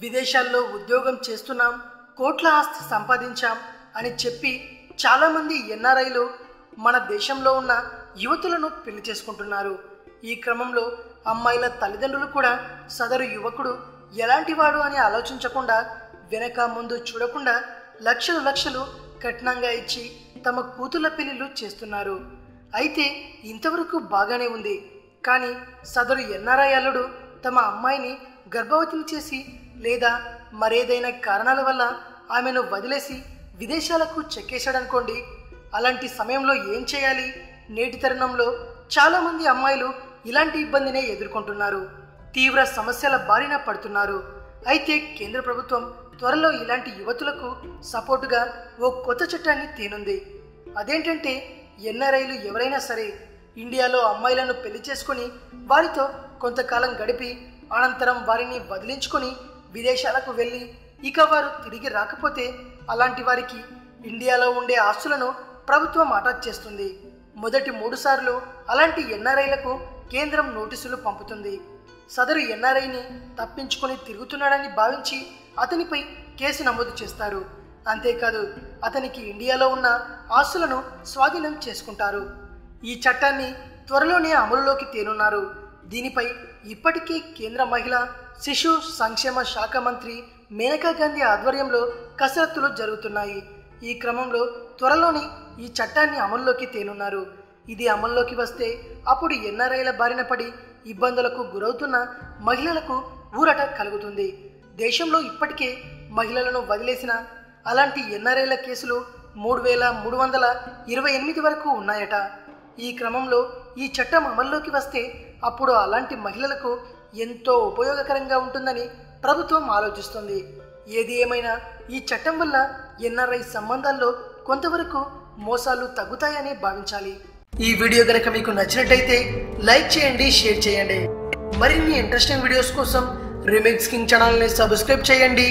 విదేశాల్లో ఉద్యోగం చేస్తున్నాం కోట్ల ఆస్తి సంపాదించాం అని చెప్పి చాలామంది ఎన్ఆర్ఐలు మన దేశంలో ఉన్న యువతులను పెళ్ళి చేసుకుంటున్నారు. ఈ క్రమంలో అమ్మాయిల తల్లిదండ్రులు కూడా సదరు యువకుడు ఎలాంటివాడు అని ఆలోచించకుండా వెనక ముందు చూడకుండా లక్షలు లక్షలు కఠినంగా ఇచ్చి తమ కూతుళ్ళ పెళ్ళిళ్ళు చేస్తున్నారు. అయితే ఇంతవరకు బాగానే ఉంది. కానీ సదరు ఎన్ఆర్ఐ అల్లుడు తమ అమ్మాయిని గర్భవతిని చేసి లేదా మరేదైనా కారణాల వల్ల ఆమెను వదిలేసి విదేశాలకు చెక్కేశాడనుకోండి అలాంటి సమయంలో ఏం చేయాలి? నేటి తరుణంలో చాలామంది అమ్మాయిలు ఇలాంటి ఇబ్బందినే ఎదుర్కొంటున్నారు. తీవ్ర సమస్యల బారిన పడుతున్నారు. అయితే కేంద్ర ప్రభుత్వం త్వరలో ఇలాంటి యువతులకు సపోర్టుగా ఓ కొత్త చట్టాన్ని తేనుంది. అదేంటంటే ఎన్ఆర్ఐలు ఎవరైనా సరే ఇండియాలో అమ్మాయిలను పెళ్ళి చేసుకొని వారితో కొంతకాలం గడిపి అనంతరం వారిని వదిలించుకొని విదేశాలకు వెళ్ళి ఇక వారు తిరిగి రాకపోతే అలాంటి వారికి ఇండియాలో ఉండే ఆస్తులను ప్రభుత్వం అటాచ్ చేస్తుంది. మొదటి మూడు సార్లు అలాంటి ఎన్ఆర్ఐలకు కేంద్రం నోటీసులు పంపుతుంది. సదరు ఎన్ఆర్ఐని తప్పించుకొని తిరుగుతున్నాడని భావించి అతనిపై కేసు నమోదు చేస్తారు. అంతేకాదు అతనికి ఇండియాలో ఉన్న ఆస్తులను స్వాధీనం చేసుకుంటారు. ఈ చట్టాన్ని త్వరలోనే అమలులోకి తేనున్నారు. దీనిపై ఇప్పటికే కేంద్ర మహిళా శిశు సంక్షేమ శాఖ మంత్రి మేనకా గాంధీ ఆధ్వర్యంలో కసరత్తులు జరుగుతున్నాయి. ఈ క్రమంలో త్వరలోనే ఈ చట్టాన్ని అమల్లోకి తేనున్నారు. ఇది అమల్లోకి వస్తే అప్పుడు ఎన్ఆర్ఐల బారిన పడి ఇబ్బందులకు గురవుతున్న మహిళలకు ఊరట కలుగుతుంది. దేశంలో ఇప్పటికే మహిళలను వదిలేసిన అలాంటి ఎన్ఆర్ఐల కేసులు మూడు వేల మూడు వందల ఇరవై ఎనిమిది వరకు ఉన్నాయట. ఈ క్రమంలో ఈ చట్టం అమల్లోకి వస్తే అప్పుడు అలాంటి మహిళలకు ఎంతో ఉపయోగకరంగా ఉంటుందని ప్రభుత్వం ఆలోచిస్తుంది. ఏది ఏమైనా ఈ చట్టం వల్ల ఎన్ఆర్ఐ సంబంధాల్లో కొంతవరకు మోసాలు తగ్గుతాయని భావించాలి. ఈ వీడియో గనక మీకు నచ్చినట్టయితే లైక్ చేయండి షేర్ చేయండి. మరిన్ని ఇంట్రెస్టింగ్ వీడియోస్ కోసం రిమిక్స్ కింగ్ ఛానల్ని సబ్స్క్రైబ్ చేయండి.